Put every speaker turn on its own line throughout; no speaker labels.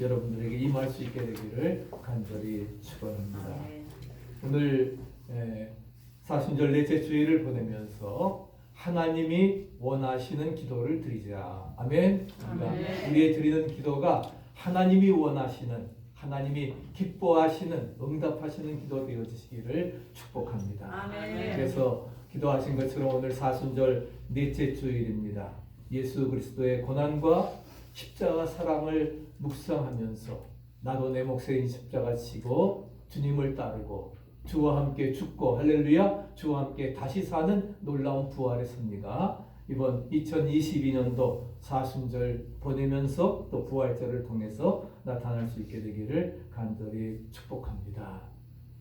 여러분들에게 임할 수 있게 되기를 간절히 축원합니다.
아멘.
오늘 에, 사순절 넷째 주일을 보내면서 하나님이 원하시는 기도를 드리자. 아멘. 우리가
아멘.
우리의 드리는 기도가 하나님이 원하시는 하나님이 기뻐하시는 응답하시는 기도 되어지시기를 축복합니다.
아멘.
그래서 기도하신 것처럼 오늘 사순절 넷째 주일입니다. 예수 그리스도의 고난과 십자가 사랑을 묵상하면서 나도 내 몫인 십자가 지고 주님을 따르고 주와 함께 죽고 할렐루야 주와 함께 다시 사는 놀라운 부활의 승리가 이번 2022년도 사순절 보내면서 또 부활절을 통해서 나타날 수 있게 되기를 간절히 축복합니다.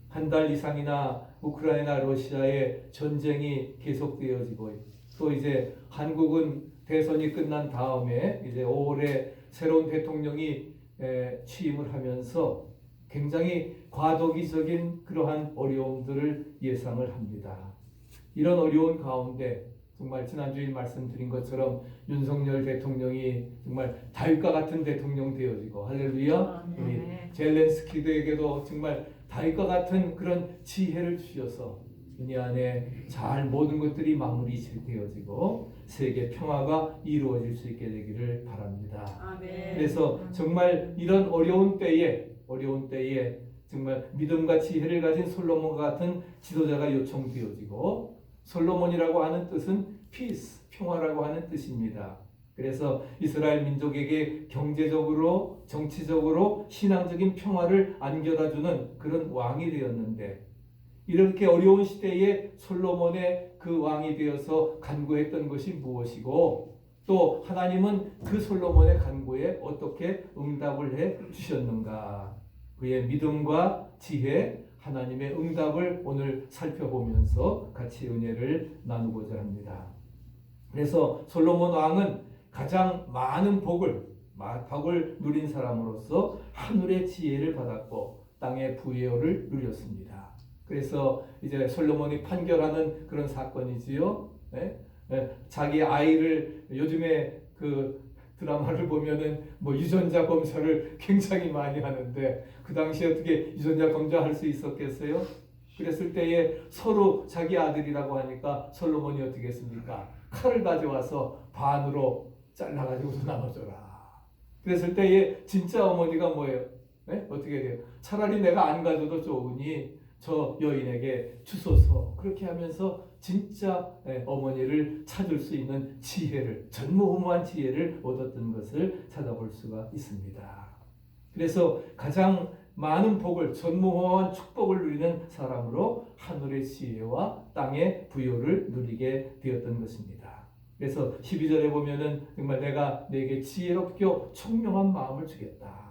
한 달 이상이나 우크라이나 러시아의 전쟁이 계속되어지고 또 이제 한국은 대선이 끝난 다음에 이제 5월에 새로운 대통령이 에, 취임을 하면서 굉장히 과도기적인 그러한 어려움들을 예상을 합니다. 이런 어려운 가운데 정말 지난주에 말씀드린 것처럼 윤석열 대통령이 정말 다윗과 같은 대통령 되어지고 할렐루야 우리
아멘.
젤렌스키드에게도 정말 다윗과 같은 그런 지혜를 주셔서 은혜 안에 잘 모든 것들이 마무리 되어지고 세계 평화가 이루어질 수 있게 되기를 바랍니다.
아멘.
그래서 정말 이런 어려운 때에 어려운 때에 정말 믿음과 지혜를 가진 솔로몬 같은 지도자가 요청되어지고 솔로몬이라고 하는 뜻은 peace 평화라고 하는 뜻입니다. 그래서 이스라엘 민족에게 경제적으로 정치적으로 신앙적인 평화를 안겨다 주는 그런 왕이 되었는데 이렇게 어려운 시대에 솔로몬의 그 왕이 되어서 간구했던 것이 무엇이고 또 하나님은 그 솔로몬의 간구에 어떻게 응답을 해 주셨는가 그의 믿음과 지혜 하나님의 응답을 오늘 살펴보면서 같이 은혜를 나누고자 합니다. 그래서 솔로몬 왕은 가장 많은 복을 마- 복을 누린 사람으로서 하늘의 지혜를 받았고 땅의 부여를 누렸습니다. 그래서 이제 솔로몬이 판결하는 그런 사건이지요. 예? 예, 자기 아이를 요즘에 그 드라마를 보면은 뭐 유전자 검사를 굉장히 많이 하는데 그 당시에 어떻게 유전자 검사할 수 있었겠어요? 그랬을 때에 서로 자기 아들이라고 하니까 솔로몬이 어떻게 했습니까? 칼을 가져와서 반으로 잘라가지고서 나눠줘라. 그랬을 때에 진짜 어머니가 뭐예요? 네? 어떻게 돼요? 차라리 내가 안 가져도 좋으니 저 여인에게 주소서 그렇게 하면서 진짜 예, 어머니를 찾을 수 있는 지혜를 전무후무한 지혜를 얻었던 것을 찾아볼 수가 있습니다. 그래서 가장 많은 복을 전무후무한 축복을 누리는 사람으로 하늘의 지혜와 땅의 부여를 누리게 되었던 것입니다. 그래서 12절에 보면은 정말 내가 내게 지혜롭고 총명한 마음을 주겠다.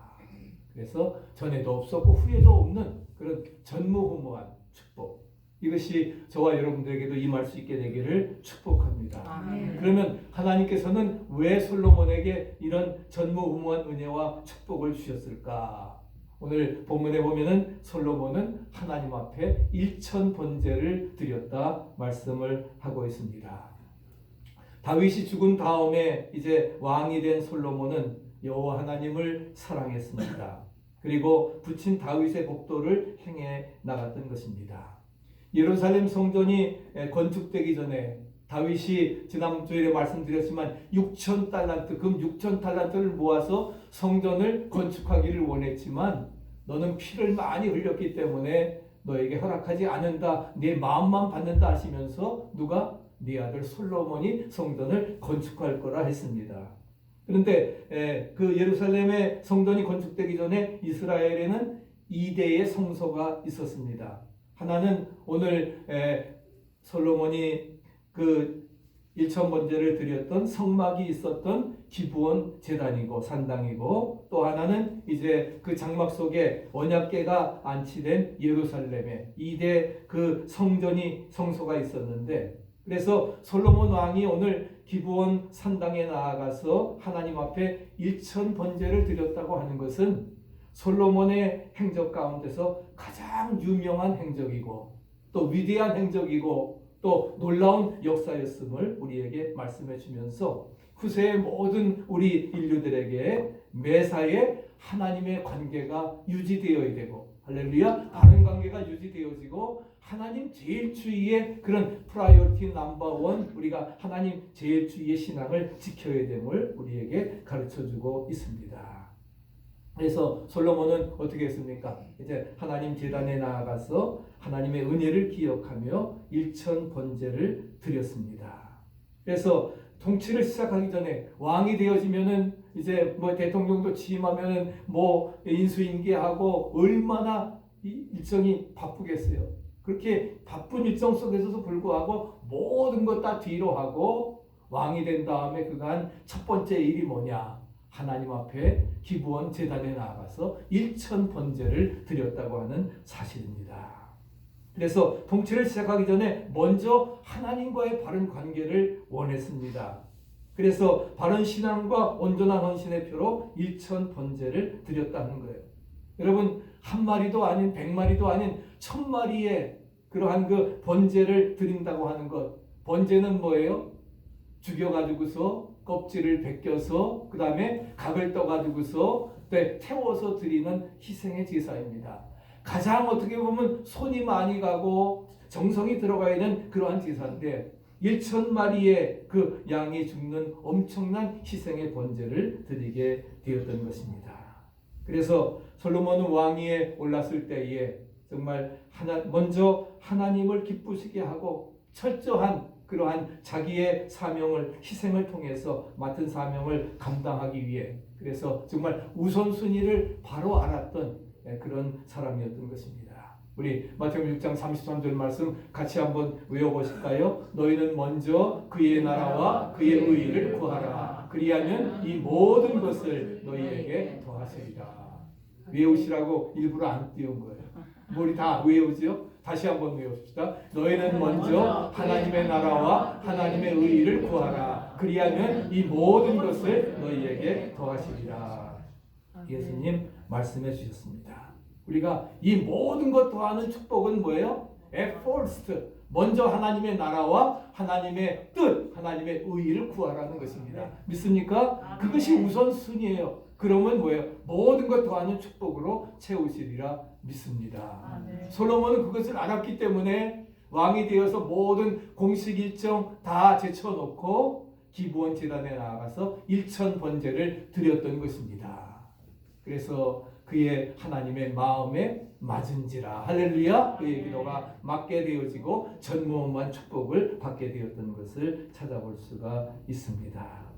그래서 전에도 없었고 후에도 없는 그런 전무후무한 축복. 이것이 저와 여러분들에게도 임할 수 있게 되기를 축복합니다.
아멘.
그러면 하나님께서는 왜 솔로몬에게 이런 전무후무한 은혜와 축복을 주셨을까? 오늘 본문에 보면은 솔로몬은 하나님 앞에 일천 번제를 드렸다 말씀을 하고 있습니다. 다윗이 죽은 다음에 이제 왕이 된 솔로몬은 여호와 하나님을 사랑했습니다. 그리고 붙인 다윗의 복도를 행해 나갔던 것입니다. 예루살렘 성전이 건축되기 전에 다윗이 지난 주일에 말씀드렸지만 6천 달란트 금 6천 달란트를 모아서 성전을 건축하기를 원했지만 너는 피를 많이 흘렸기 때문에 너에게 허락하지 않는다 내 마음만 받는다 하시면서 누가 네 아들 솔로몬이 성전을 건축할 거라 했습니다. 그런데 에, 그 예루살렘의 성전이 건축되기 전에 이스라엘에는 2대의 성소가 있었습니다. 하나는 오늘 에, 솔로몬이 그 일천 번제를 드렸던 성막이 있었던 기부원 재단이고 산당이고 또 하나는 이제 그 장막 속에 언약궤가 안치된 예루살렘에 이대 그 성전이 성소가 있었는데 그래서 솔로몬 왕이 오늘 기부원 산당에 나아가서 하나님 앞에 일천 번제를 드렸다고 하는 것은 솔로몬의 행적 가운데서 가장 유명한 행적이고 또 위대한 행적이고 또 놀라운 역사였음을 우리에게 말씀해 주면서 후세의 모든 우리 인류들에게 매사에 하나님의 관계가 유지되어야 되고 할렐루야 바른 관계가 유지되어지고 하나님 제일 주위의 그런 프라이어티 넘버 원 우리가 하나님 제일 주위의 신앙을 지켜야 됨을 우리에게 가르쳐 주고 있습니다. 그래서 솔로몬은 어떻게 했습니까? 이제 하나님 제단에 나아가서 하나님의 은혜를 기억하며 일천 번제를 드렸습니다. 그래서 통치를 시작하기 전에 왕이 되어지면은 이제 뭐 대통령도 취임하면은 뭐 인수인계하고 얼마나 이 일정이 바쁘겠어요. 그렇게 바쁜 일정 속에서도 불구하고 모든 것 다 뒤로 하고 왕이 된 다음에 그간 첫 번째 일이 뭐냐? 하나님 앞에 기부원 재단에 나아가서 일천 번제를 드렸다고 하는 사실입니다. 그래서 통치를 시작하기 전에 먼저 하나님과의 바른 관계를 원했습니다. 그래서 바른 신앙과 온전한 헌신의 표로 일천 번제를 드렸다는 거예요. 여러분 한 마리도 아닌 백 마리도 아닌 천 마리의 그러한 그 번제를 드린다고 하는 것. 번제는 뭐예요? 죽여가지고서 껍질을 벗겨서 그 다음에 각을 떠가지고서 네, 태워서 드리는 희생의 제사입니다. 가장 어떻게 보면 손이 많이 가고 정성이 들어가 있는 그러한 제사인데 1천 마리의 그 양이 죽는 엄청난 희생의 번제를 드리게 되었던 것입니다. 그래서 솔로몬은 왕위에 올랐을 때에 정말 하나 먼저 하나님을 기쁘시게 하고 철저한 그러한 자기의 사명을 희생을 통해서 맡은 사명을 감당하기 위해 그래서 정말 우선순위를 바로 알았던 예, 그런 사람이었던 것입니다. 우리 마태복음 6장 33절 말씀 같이 한번 외워보실까요? 너희는 먼저 그의 나라와 그의 의를 구하라. 그리하면 이 모든 것을 너희에게 더하시리라. 외우시라고 일부러 안 띄운 거예요. 우리 다 외우지요? 다시 한번 외웁시다. 너희는 먼저 하나님의 나라와 하나님의 의를 구하라. 그리하면 이 모든 것을 너희에게 더하시리라. 예수님 말씀해 주셨습니다. 우리가 이 모든 것 더하는 축복은 뭐예요? At first. 먼저 하나님의 나라와 하나님의 뜻, 하나님의 의를 구하라는 것입니다. 믿습니까? 그것이 우선순위예요. 그러면 뭐예요? 모든 것 더하는 축복으로 채우시리라 믿습니다. 솔로몬은 그것을 알았기 때문에 왕이 되어서 모든 공식 일정 다 제쳐놓고 기부원 재단에 나아가서 일천 번제를 드렸던 것입니다. 그래서 그의 하나님의 마음에 맞은지라 할렐루야 그의 기도가 맞게 되어지고 전무후무한 축복을 받게 되었던 것을 찾아볼 수가 있습니다.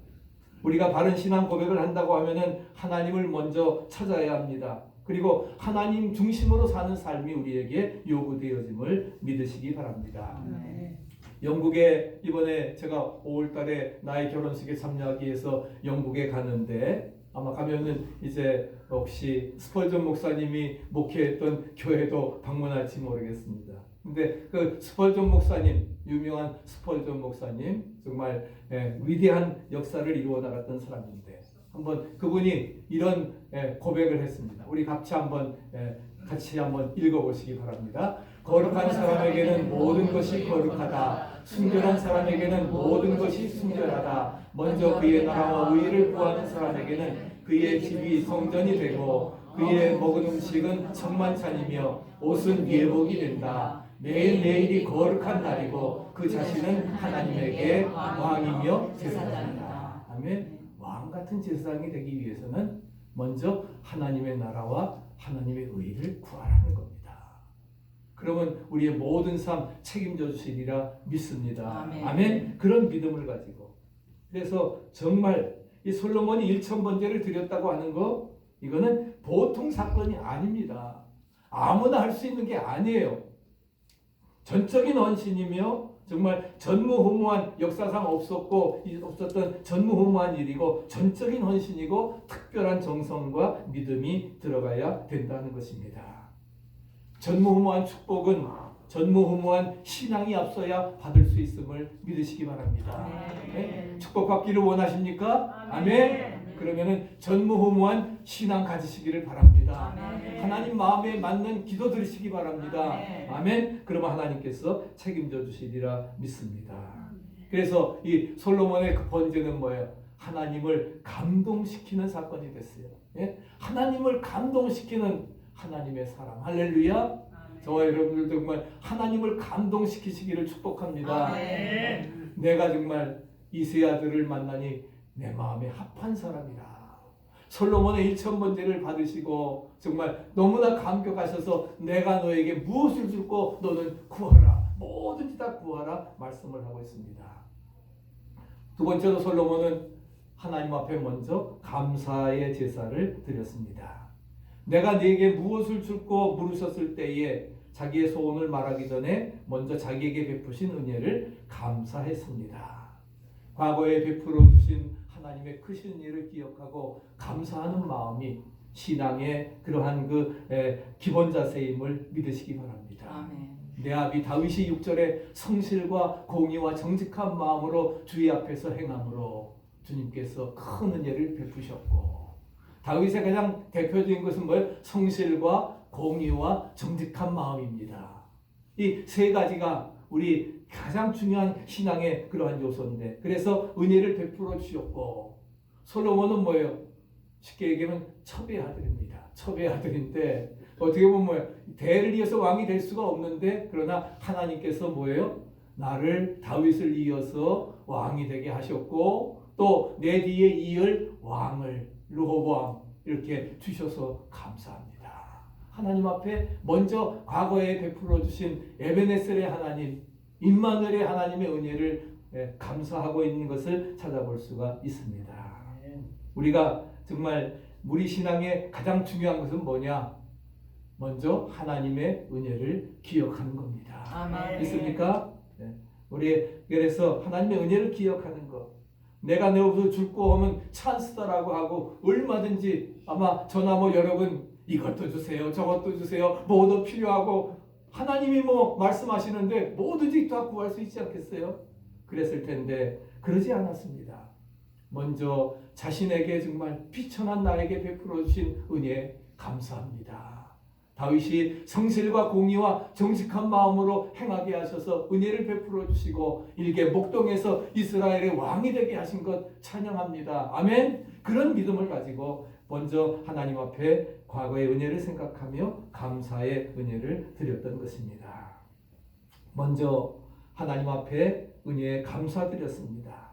우리가 바른 신앙 고백을 한다고 하면은 하나님을 먼저 찾아야 합니다. 그리고 하나님 중심으로 사는 삶이 우리에게 요구되어짐을 믿으시기 바랍니다. 영국에 이번에 제가 5월달에 나의 결혼식에 참여하기 위해서 영국에 가는데 아마 가면은 이제 혹시 스펄전 목사님이 목회했던 교회도 방문할지 모르겠습니다. 근데 그 스펄전 목사님 유명한 스펄전 목사님 정말 예, 위대한 역사를 이루어 나갔던 사람인데 한번 그분이 이런 예, 고백을 했습니다. 우리 같이 한번 예, 같이 한번 읽어보시기 바랍니다. 거룩한 사람에게는 모든 것이 거룩하다. 순결한 사람에게는 모든 것이 순결하다. 먼저 그의 나라와 의를 구하는 사람에게는 그의 집이 성전이 되고 그의 먹은 음식은 천만찬이며 옷은 예복이 된다. 매일 매일이 거룩한 날이고 그 자신은 하나님에게 왕이며 제사장이다. 아멘. 왕 같은 제사장이 되기 위해서는 먼저 하나님의 나라와 하나님의 의를 구하라는 겁니다. 그러면 우리의 모든 삶 책임져 주시리라 믿습니다.
아멘.
아멘. 그런 믿음을 가지고 그래서 정말 이 솔로몬이 일천 번제를 드렸다고 하는 거 이거는 보통 사건이 아닙니다. 아무나 할 수 있는 게 아니에요. 전적인 헌신이며 정말 전무후무한 역사상 없었고 없었던 전무후무한 일이고 전적인 헌신이고 특별한 정성과 믿음이 들어가야 된다는 것입니다. 전무후무한 축복은 전무후무한 신앙이 앞서야 받을 수 있음을 믿으시기 바랍니다. 네? 축복받기를 원하십니까? 아멘. 그러면은 전무후무한 신앙 가지시기를 바랍니다.
아멘.
하나님 마음에 맞는 기도 드리시기 바랍니다.
아멘.
아멘. 그러면 하나님께서 책임져 주시리라 믿습니다. 그래서 이 솔로몬의 그 번제는 뭐예요? 하나님을 감동시키는 사건이 됐어요. 예? 하나님을 감동시키는 하나님의 사람. 할렐루야. 저와 여러분들도 정말 하나님을 감동시키시기를 축복합니다.
아멘.
내가 정말 이세 아들을 만나니 내 마음에 합한 사람이라. 솔로몬의 일천 번제를 받으시고 정말 너무나 감격하셔서 내가 너에게 무엇을 줄고 너는 구하라. 뭐든지 다 구하라 말씀을 하고 있습니다. 두 번째로 솔로몬은 하나님 앞에 먼저 감사의 제사를 드렸습니다. 내가 네게 무엇을 줄고 물으셨을 때에 자기의 소원을 말하기 전에 먼저 자기에게 베푸신 은혜를 감사했습니다. 과거에 베풀어 주신 하나님의 크신 일을 기억하고 감사하는 마음이 신앙의 그러한 그 에, 기본 자세임을 믿으시기 바랍니다.
아멘.
내 아비 다윗이 6절에 성실과 공의와 정직한 마음으로 주의 앞에서 행함으로 주님께서 큰 은혜를 베푸셨고 다윗의 가장 대표적인 것은 뭐예요? 성실과 공의와 정직한 마음입니다. 이 세 가지가 우리 가장 중요한 신앙의 그러한 요소인데 그래서 은혜를 베풀어 주셨고 솔로몬은 뭐예요? 쉽게 얘기하면 첩의 아들입니다. 첩의 아들인데 어떻게 보면 뭐예요? 대를 이어서 왕이 될 수가 없는데 그러나 하나님께서 뭐예요? 나를 다윗을 이어서 왕이 되게 하셨고 또 내 뒤에 이을 왕을 르호보암 이렇게 주셔서 감사합니다. 하나님 앞에 먼저 과거에 베풀어 주신 에베네셀의 하나님, 임마누엘의 하나님의 은혜를 예, 감사하고 있는 것을 찾아볼 수가 있습니다. 우리가 정말 우리 신앙의 가장 중요한 것은 뭐냐? 먼저 하나님의 은혜를 기억하는 겁니다.
아멘.
있습니까? 네. 우리 그래서 하나님의 은혜를 기억하는 것. 내가 내 옷을 줄고 하면 찬스다라고 하고 얼마든지 아마 저나 뭐 여러분 이것도 주세요, 저것도 주세요, 뭐도 필요하고 하나님이 뭐 말씀하시는데 뭐든지 다 구할 수 있지 않겠어요? 그랬을 텐데 그러지 않았습니다. 먼저 자신에게 정말 비천한 나에게 베풀어 주신 은혜 감사합니다. 다윗이 성실과 공의와 정직한 마음으로 행하게 하셔서 은혜를 베풀어 주시고 일개 목동에서 이스라엘의 왕이 되게 하신 것 찬양합니다. 아멘. 그런 믿음을 가지고 먼저 하나님 앞에 과거의 은혜를 생각하며 감사의 은혜를 드렸던 것입니다. 먼저 하나님 앞에 은혜에 감사드렸습니다.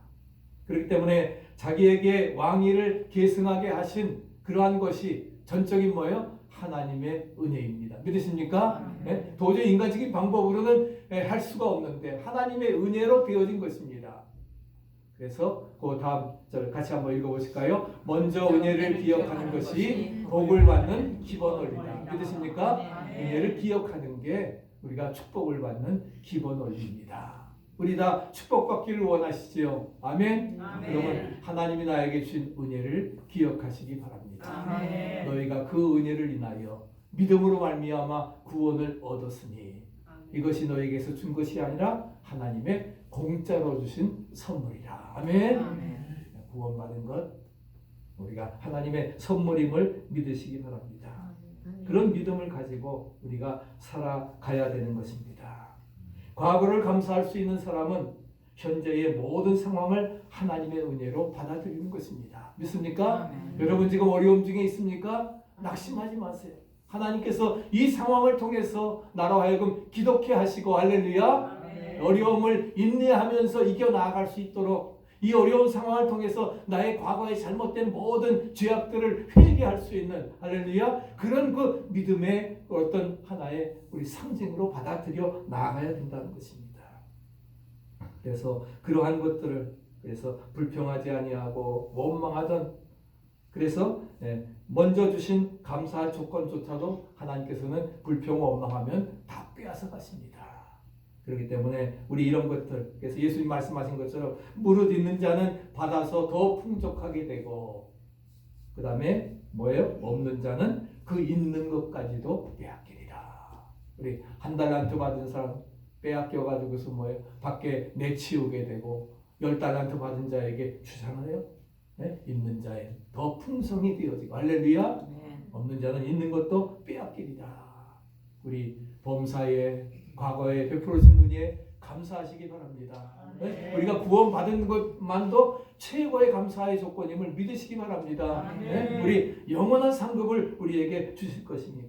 그렇기 때문에 자기에게 왕위를 계승하게 하신 그러한 것이 전적인 뭐예요? 하나님의 은혜입니다. 믿으십니까? 예? 도저히 인간적인 방법으로는 예, 할 수가 없는데 하나님의 은혜로 되어진 것입니다. 그래서 그 다음 절 같이 한번 읽어보실까요? 먼저 은혜를 기억하는 것이 복을 받는 기본 원리다. 믿으십니까? 은혜를 기억하는 게 우리가 축복을 받는 기본 원리입니다. 우리 다 축복받기를 원하시지요. 아멘. 그러면 하나님이 나에게 주신 은혜를 기억하시기 바랍니다.
아멘.
너희가 그 은혜를 인하여 믿음으로 말미암아 구원을 얻었으니 이것이 너희에게서 준 것이 아니라 하나님의 공짜로 주신 선물이라. 아멘.
아멘.
구원받은 것 우리가 하나님의 선물임을 믿으시기 바랍니다. 그런 믿음을 가지고 우리가 살아가야 되는 것입니다. 과거를 감사할 수 있는 사람은 현재의 모든 상황을 하나님의 은혜로 받아들이는 것입니다. 믿습니까?
아멘.
여러분 지금 어려움 중에 있습니까? 낙심하지 마세요. 하나님께서 이 상황을 통해서 나로 하여금 기독해 하시고 할렐루야 어려움을 인내하면서 이겨 나아갈 수 있도록 이 어려운 상황을 통해서 나의 과거의 잘못된 모든 죄악들을 회개할 수 있는 할렐루야 그런 그 믿음의 어떤 하나의 우리 상징으로 받아들여 나아가야 된다는 것입니다. 그래서 그러한 것들을 그래서 불평하지 아니하고 원망하던 그래서 예, 먼저 주신 감사할 조건조차도 하나님께서는 불평 원망하면 다 빼앗아 가십니다. 그렇기 때문에 우리 이런 것들 그래서 예수님 말씀하신 것처럼 무릇 있는 자는 받아서 더 풍족하게 되고 그 다음에 뭐예요? 없는 자는 그 있는 것까지도 빼앗기리라. 우리 한 달란트 받은 사람 빼앗겨 가지고서 뭐예요? 밖에 내치우게 되고 열 달란트 받은 자에게 주잖아요. 네? 있는 자에 더 풍성이 되어지고 할렐루야.
아멘.
없는 자는 있는 것도 빼앗기리라. 우리 범사에 과거에 베풀어진 은혜에 감사하시기 바랍니다. 네? 우리가 구원받은 것만도 최고의 감사의 조건임을 믿으시기 바랍니다. 네? 우리 영원한 상급을 우리에게 주실 것이니까.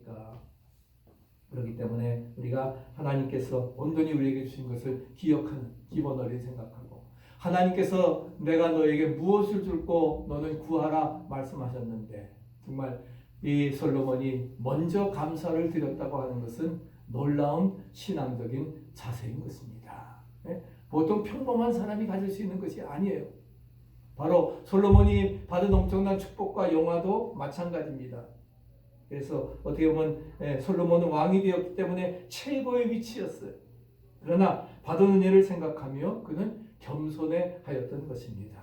그렇기 때문에 우리가 하나님께서 온전히 우리에게 주신 것을 기억하는 기본 어린 생각하고 하나님께서 내가 너에게 무엇을 줄고 너는 구하라 말씀하셨는데 정말 이 솔로몬이 먼저 감사를 드렸다고 하는 것은 놀라운 신앙적인 자세인 것입니다. 예? 보통 평범한 사람이 가질 수 있는 것이 아니에요. 바로 솔로몬이 받은 엄청난 축복과 영화도 마찬가지입니다. 그래서 어떻게 보면 예, 솔로몬은 왕이 되었기 때문에 최고의 위치였어요. 그러나 받은 은혜를 생각하며 그는 겸손해 하였던 것입니다.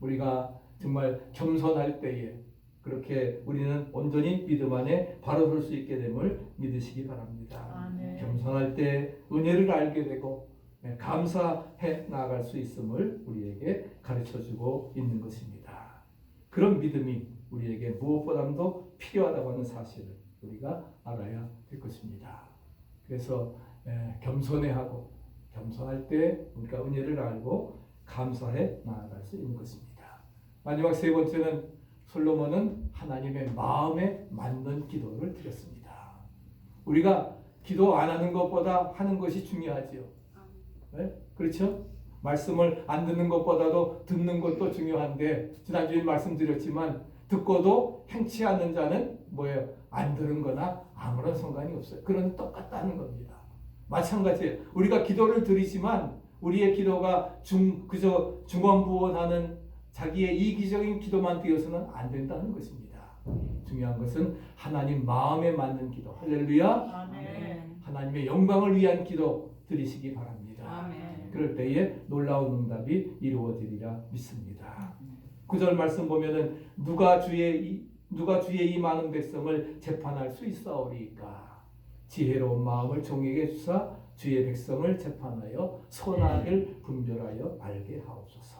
우리가 정말 겸손할 때에 그렇게 우리는 온전히 믿음 안에 바로 설 수 있게 됨을 믿으시기 바랍니다.
아멘.
겸손할 때 은혜를 알게 되고 네, 감사해 나아갈 수 있음을 우리에게 가르쳐 주고 있는 것입니다. 그런 믿음이 우리에게 무엇보다도 필요하다고 하는 사실을 우리가 알아야 될 것입니다. 그래서 에, 겸손해하고 겸손할 때 우리가 은혜를 알고 감사해 나아갈 수 있는 것입니다. 마지막 세 번째는 솔로몬은 하나님의 마음에 맞는 기도를 드렸습니다. 우리가 기도 안 하는 것보다 하는 것이 중요하지요. 네? 그렇죠? 말씀을 안 듣는 것보다도 듣는 것도 중요한데 지난주에 말씀드렸지만 듣고도 행치 않는 자는 뭐예요? 안 들은 거나 아무런 상관이 없어요. 그런 똑같다는 겁니다. 마찬가지예요. 우리가 기도를 드리지만 우리의 기도가 중 그저 중언부언하는 자기의 이기적인 기도만 되어서는 안 된다는 것입니다. 중요한 것은 하나님 마음에 맞는 기도. 할렐루야.
아멘.
하나님의 영광을 위한 기도 드리시기 바랍니다.
아멘.
그럴 때에 놀라운 응답이 이루어지리라 믿습니다. 구절 말씀 보면은 누가 주의 이, 누가 주의 이 많은 백성을 재판할 수 있사오리까 지혜로운 마음을 종에게 주사 주의 백성을 재판하여 선악을 분별하여 알게 하옵소서.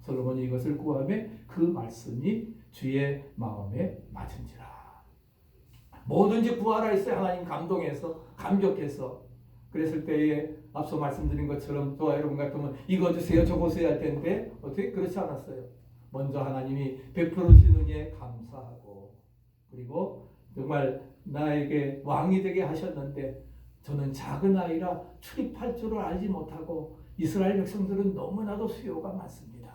솔로몬이 이것을 구하며 그 말씀이 주의 마음에 맞은지라. 뭐든지 구하라 했어요. 하나님 감동해서 감격해서 그랬을 때에 앞서 말씀드린 것처럼 저와 여러분 같으면 이거 주세요 저거 주세요 할 텐데 어떻게 그렇지 않았어요. 먼저 하나님이 베풀어 주신 은혜에 감사하고 그리고 정말 나에게 왕이 되게 하셨는데 저는 작은 아이라 출입할 줄을 알지 못하고 이스라엘 백성들은 너무나도 수요가 많습니다.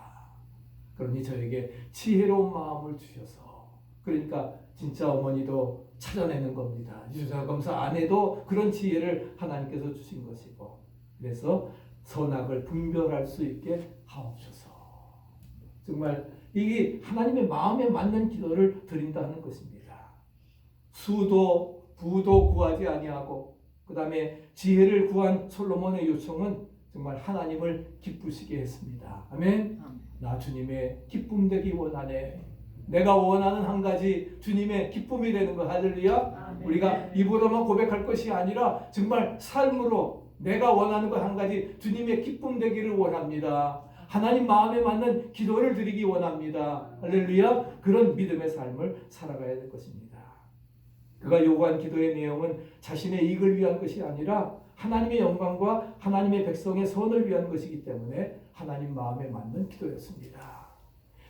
그러니 저에게 지혜로운 마음을 주셔서 그러니까 진짜 어머니도 찾아내는 겁니다. 유사 검사 안 해도 그런 지혜를 하나님께서 주신 것이고 그래서 선악을 분별할 수 있게 하옵소서. 정말 이게 하나님의 마음에 맞는 기도를 드린다는 것입니다. 수도 부도 구하지 아니하고 그다음에 지혜를 구한 솔로몬의 요청은 정말 하나님을 기쁘시게 했습니다. 아멘. 나 주님의 기쁨 되기 원하네. 내가 원하는 한 가지 주님의 기쁨이 되는 거 할렐루야. 우리가 입으로만 고백할 것이 아니라 정말 삶으로 내가 원하는 것 한 가지 주님의 기쁨 되기를 원합니다. 하나님 마음에 맞는 기도를 드리기 원합니다. 할렐루야. 그런 믿음의 삶을 살아가야 될 것입니다. 그가 요구한 기도의 내용은 자신의 이익을 위한 것이 아니라 하나님의 영광과 하나님의 백성의 선을 위한 것이기 때문에 하나님 마음에 맞는 기도였습니다.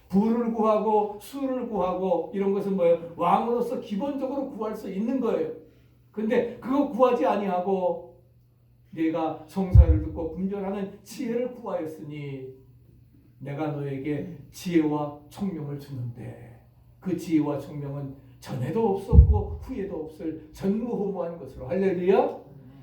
부를 구하고 수를 구하고 이런 것은 뭐예요? 왕으로서 기본적으로 구할 수 있는 거예요. 근데 그거 구하지 아니하고 내가 성사를 듣고 분별하는 지혜를 구하였으니 내가 너에게 지혜와 총명을 주는데 그 지혜와 총명은 전에도 없었고 후에도 없을 전무후무한 것으로. 할렐루야.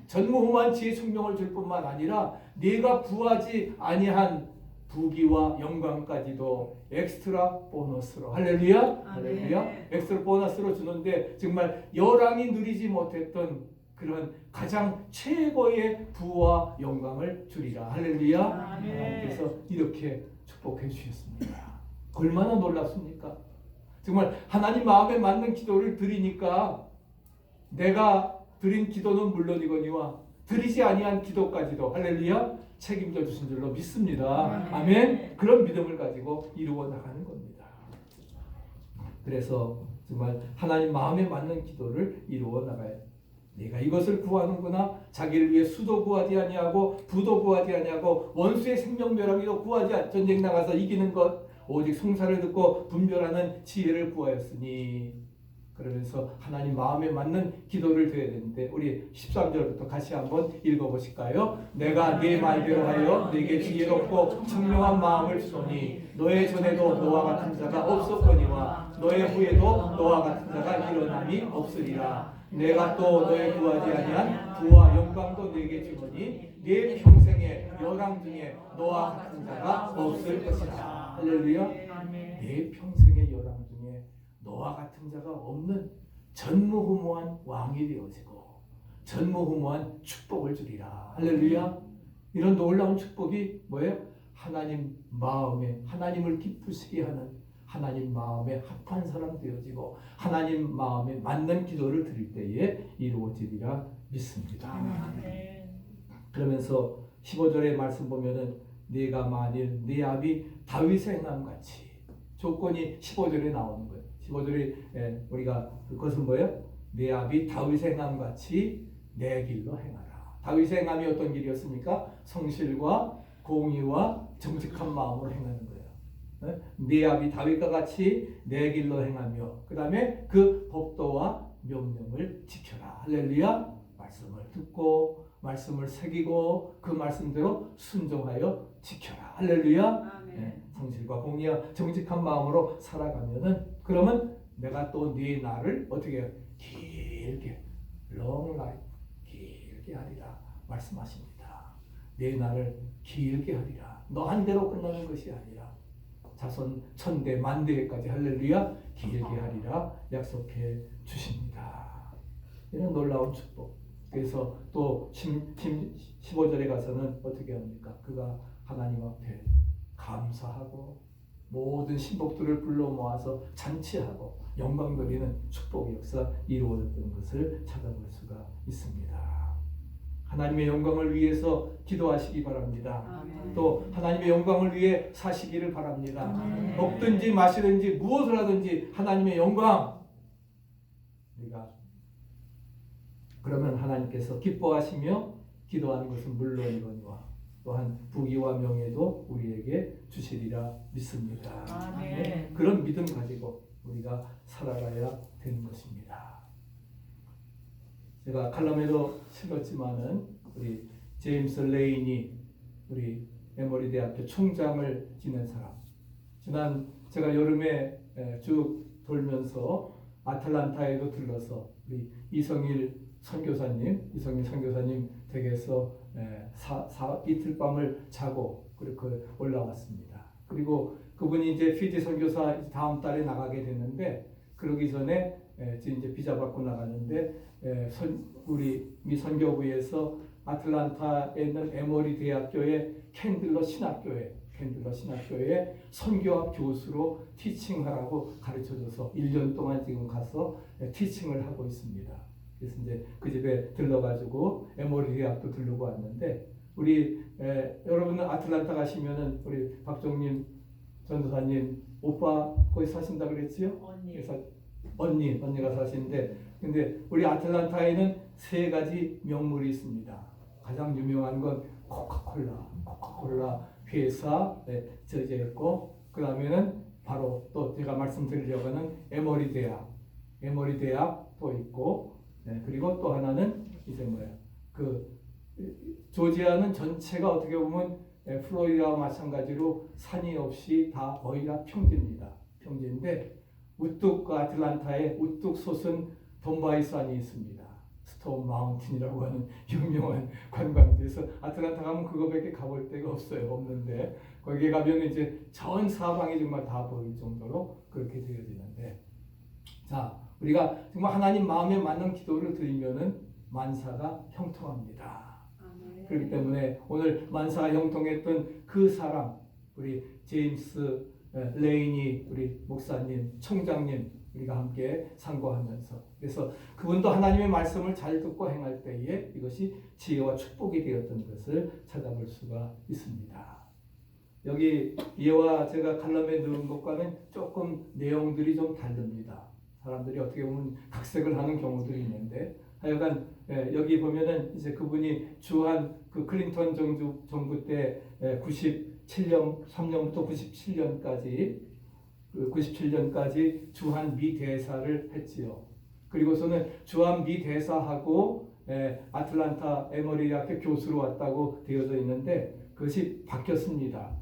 전무후무한 지혜 총명을 줄 뿐만 아니라 네가 구하지 아니한 부귀와 영광까지도 엑스트라 보너스로. 할렐루야. 할렐루야. 엑스트라 보너스로 주는데 정말 여랑이 누리지 못했던 그런 가장 최고의 부와 영광을 주리라. 할렐루야.
아멘.
하나님께서 이렇게 축복해 주셨습니다 얼마나 놀랍습니까 정말 하나님 마음에 맞는 기도를 드리니까 내가 드린 기도는 물론이거니와 드리지 아니한 기도까지도 할렐루야 책임져 주신 줄로 믿습니다.
아멘.
아멘. 그런 믿음을 가지고 이루어 나가는 겁니다. 그래서 정말 하나님 마음에 맞는 기도를 이루어 나가야 네가 이것을 구하는구나. 자기를 위해 수도 구하지 아니하고 부도 구하지 아니하고 원수의 생명 멸하기도 구하지 않 전쟁 나가서 이기는 것. 오직 송사를 듣고 분별하는 지혜를 구하였으니. 그러면서 하나님 마음에 맞는 기도를 드려야 되는데 우리 13절부터 같이 한번 읽어보실까요? 내가 네 말대로 하여 네게 지혜롭고 청명한 마음을 주노니 너의 전에도 너와 같은 자가 없었거니와 너의 후에도 너와 같은 자가 일어남이 없으리라 내가 또 너의 구하지 아니한 부와 영광도 네게 주노니 네 평생의 여랑 중에 너와 같은 자가 없을 것이라 할렐루야. 내 평생의 여랑 중에 너와 같은 자가 없는 전무후무한 왕이 되어지고 전무후무한 축복을 주리라. 할렐루야. 이런 놀라운 축복이 뭐예요? 하나님 마음에 하나님을 기쁘시게 하는 하나님 마음에 합한 사람 되어지고 하나님 마음에 맞는 기도를 드릴 때에 이루어지리라 믿습니다.
아멘.
그러면서 15절의 말씀 보면은 네가 만일 네 아비 다윗의 행함 같이 조건이 15절에 나오는 거예요. 15절에 예, 우리가 그것은 뭐예요? 네 아비 다윗의 행함 같이 내 길로 행하라. 다윗의 행함이 어떤 길이었습니까? 성실과 공의와 정직한 마음으로 행하는 거예요. 예? 네 아비 다윗과 같이 내 길로 행하며 그 다음에 그 법도와 명령을 지켜라. 할렐루야. 말씀을 듣고 말씀을 새기고 그 말씀대로 순종하여 지켜라. 할렐루야. 네, 성실과 공의와 정직한 마음으로 살아가면은 그러면 내가 또 네 나를 어떻게 해요? 길게 long life 길게 하리라 말씀하십니다. 네 나를 길게 하리라. 너 한 대로 끝나는 것이 아니라 자손 천대 만대까지 할렐루야 길게 하리라 약속해 주십니다. 이런 놀라운 축복. 그래서 또 15절에 가서는 어떻게 합니까? 그가 하나님 앞에 감사하고 모든 신복들을 불러 모아서 잔치하고 영광 돌리는 축복의 역사 이루어졌던 것을 찾아볼 수가 있습니다. 하나님의 영광을 위해서 기도하시기 바랍니다.
아멘.
또 하나님의 영광을 위해 사시기를 바랍니다.
아멘.
먹든지 마시든지 무엇을 하든지 하나님의 영광 우리가 그러면 하나님께서 기뻐하시며 기도하는 것은 물론이거니와 또한 부귀와 명예도 우리에게 주시리라 믿습니다.
아멘.
그런 믿음 가지고 우리가 살아가야 되는 것입니다. 제가 칼럼에도 실었지만은 우리 제임스 레인이 우리 에머리 대학교 총장을 지낸 사람. 지난 제가 여름에 에, 쭉 돌면서 아틀란타에도 들러서 우리 이성일 선교사님, 이성일 선교사님 댁에서 에, 사, 사, 이틀 밤을 자고 그렇게 올라왔습니다. 그리고 그분이 이제 피지 선교사 다음 달에 나가게 됐는데 그러기 전에 이제 비자 받고 나가는데 우리 미 선교부에서 아틀란타에 있는 에머리 대학교의 캔들러 신학교에 캔들러 신학교에 선교학 교수로 티칭하라고 가르쳐줘서 1년 동안 지금 가서 에, 티칭을 하고 있습니다. 그래서 이제 그 집에 들러가지고 에머리 대학도 들르고 왔는데 우리 에, 여러분은 아틀란타 가시면은 우리 박종님 전도사님 오빠 거기 사신다 그랬지요?
언니.
언니 언니가 사시는데 근데 우리 아틀란타에는 세 가지 명물이 있습니다. 가장 유명한 건 코카콜라, 코카콜라 회사 네, 저제 있고 그 다음에는 바로 또 제가 말씀드리려고 하는 에머리 대학, 에머리 대학도 있고 네, 그리고 또 하나는 이제 뭐야 그 조지아는 전체가 어떻게 보면 에, 플로리다와 마찬가지로 산이 없이 다 거의 다 평지입니다. 평지인데 우뚝 아틀란타에 우뚝 솟은 돈바이 산이 있습니다. 스톤 마운틴이라고 하는 유명한 관광지에서 아틀란타 가면 그거밖에 가볼 데가 없어요. 없는데 거기에 가면 이제 전 사방이 정말 다 보일 정도로 그렇게 되어지는데 자 우리가 정말 하나님 마음에 맞는 기도를 드리면은 만사가 형통합니다. 그렇기 때문에 오늘 만사가 형통했던 그 사람 우리 제임스 에, 레인이 우리 목사님 총장님 우리가 함께 상고하면서 그래서 그분도 하나님의 말씀을 잘 듣고 행할 때에 이것이 지혜와 축복이 되었던 것을 찾아볼 수가 있습니다. 여기 이와 제가 칼럼에 넣은 것과는 조금 내용들이 좀 다릅니다. 사람들이 어떻게 보면 각색을 하는 경우들이 있는데 하여간 예, 여기 보면은 이제 그분이 주한 그 클린턴 정부, 정부 때 예, 97년 3년부터 97년까지 그 97년까지 주한 미 대사를 했지요. 그리고서는 주한 미 대사하고 예, 아틀란타 에머리 대학교 교수로 왔다고 되어져 있는데 그것이 바뀌었습니다.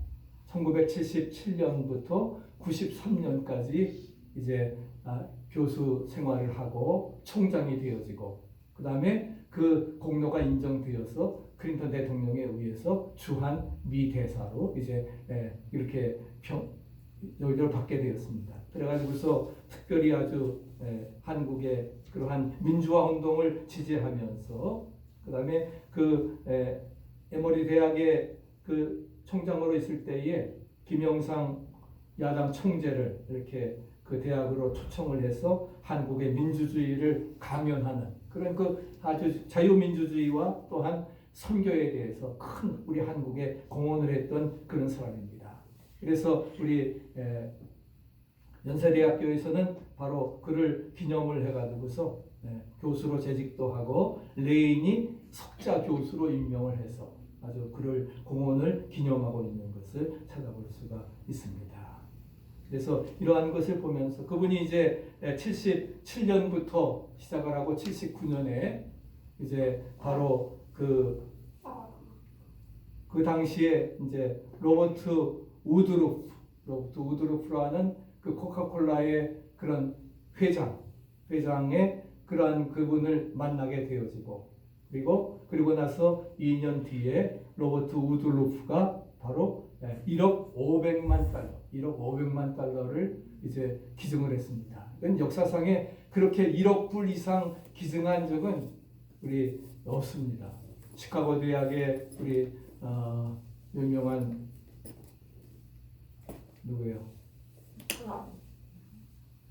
1977년부터 93년까지 이제 아, 교수 생활을 하고 총장이 되어지고 그 다음에 그 공로가 인정되어서 클린턴 대통령에 의해서 주한 미 대사로 이제 예, 이렇게 평 여기를 받게 되었습니다. 그래가지고서 특별히 아주 예, 한국의 그러한 민주화 운동을 지지하면서 그 다음에 그 에, 에머리 대학의 그 총장으로 있을 때에 김영상 야당 총재를 이렇게 그 대학으로 초청을 해서 한국의 민주주의를 강연하는 그런 그 아주 자유민주주의와 또한 선교에 대해서 큰 우리 한국에 공헌을 했던 그런 사람입니다. 그래서 우리 에, 연세대학교에서는 바로 그를 기념을 해가지고서 예, 교수로 재직도 하고 레인이 석자 교수로 임명을 해서 아주 그를 공헌을 기념하고 있는 것을 찾아볼 수가 있습니다. 그래서 이러한 것을 보면서 그분이 이제 77년부터 시작을 하고 79년에 이제 바로 그, 그 당시에 이제 로버트 우드루프, 로버트 우드루프라는 그 코카콜라의 그런 회장, 회장의 그러한 그분을 만나게 되어지고 그리고 그리고 나서 2년 뒤에 로버트 우드루프가 바로 1억 500만 달러, 1억 500만 달러를 이제 기증을 했습니다. 이건 역사상에 그렇게 1억 불 이상 기증한 적은 우리 없습니다. 시카고 대학의 우리 어, 유명한 누구예요?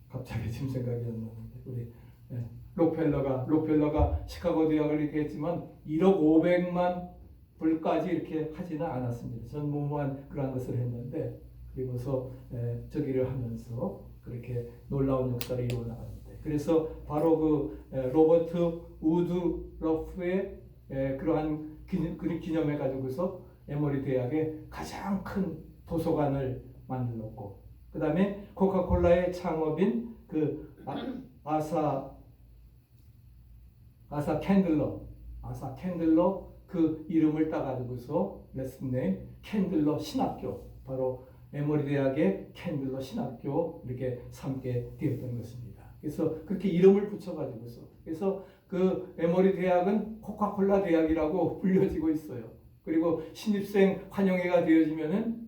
갑자기 지금 생각이 안 나는데 우리 예, 록펠러가 록펠러가 시카고 대학을 이렇게 했지만 1억 500만 불까지 이렇게 하지는 않았습니다. 전 무모한 그러한 것을 했는데 그리고서 에, 저기를 하면서 그렇게 놀라운 역사를 이루어 나갔는데 그래서 바로 그 에, 로버트 우드 러프의 에, 그러한 기념, 그 기념해 가지고서 에머리 대학의 가장 큰 도서관을 만들었고 그 다음에 코카콜라의 창업인 그 아, 아사 아사 캔들러 아사 캔들러 그 이름을 따가지고서 레슨 네임 캔들러 신학교 바로 에머리 대학의 캔들러 신학교 이렇게 삼게 되었던 것입니다. 그래서 그렇게 이름을 붙여가지고서 그래서 그 에머리 대학은 코카콜라 대학이라고 불려지고 있어요. 그리고 신입생 환영회가 되어지면은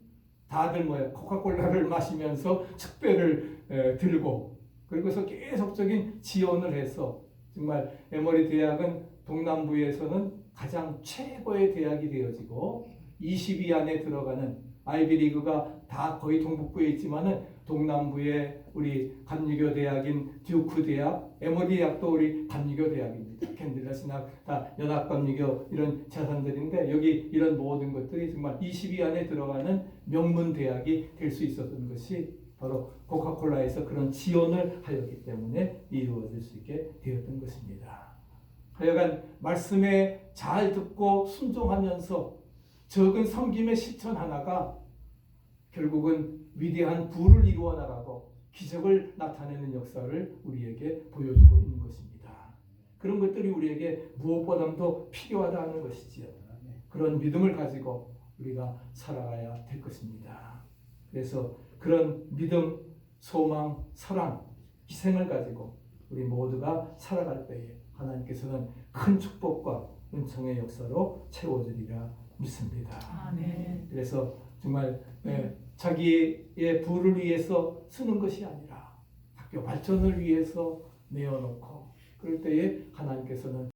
다들 뭐야 코카콜라를 마시면서 축배를 에, 들고 그리고서 계속적인 지원을 해서 정말 에머리 대학은 동남부에서는 가장 최고의 대학이 되어지고 20위 안에 들어가는 아이비리그가 다 거의 동북부에 있지만은 동남부에 우리 감리교 대학인 듀크 대학, 에머리 대학도 우리 감리교 대학입니다. 캔들라 신학 다 연합 감리교 이런 자산들인데 여기 이런 모든 것들이 정말 20위 안에 들어가는 명문 대학이 될 수 있었던 것이 바로 코카콜라에서 그런 지원을 하였기 때문에 이루어질 수 있게 되었던 것입니다. 하여간 말씀에 잘 듣고 순종하면서 적은 섬김의 실천 하나가 결국은 위대한 부를 이루어 나가고 기적을 나타내는 역사를 우리에게 보여주고 있는 것입니다. 그런 것들이 우리에게 무엇보다도 필요하다는 것이지요. 그런 믿음을 가지고 우리가 살아가야 될 것입니다. 그래서 그런 믿음, 소망, 사랑, 희생을 가지고 우리 모두가 살아갈 때에 하나님께서는 큰 축복과 은총의 역사로 채워주리라 믿습니다.
아멘.
그래서 정말 예, 자기의 부를 위해서 쓰는 것이 아니라 학교 발전을 위해서 내어놓고 그럴 때에 하나님께서는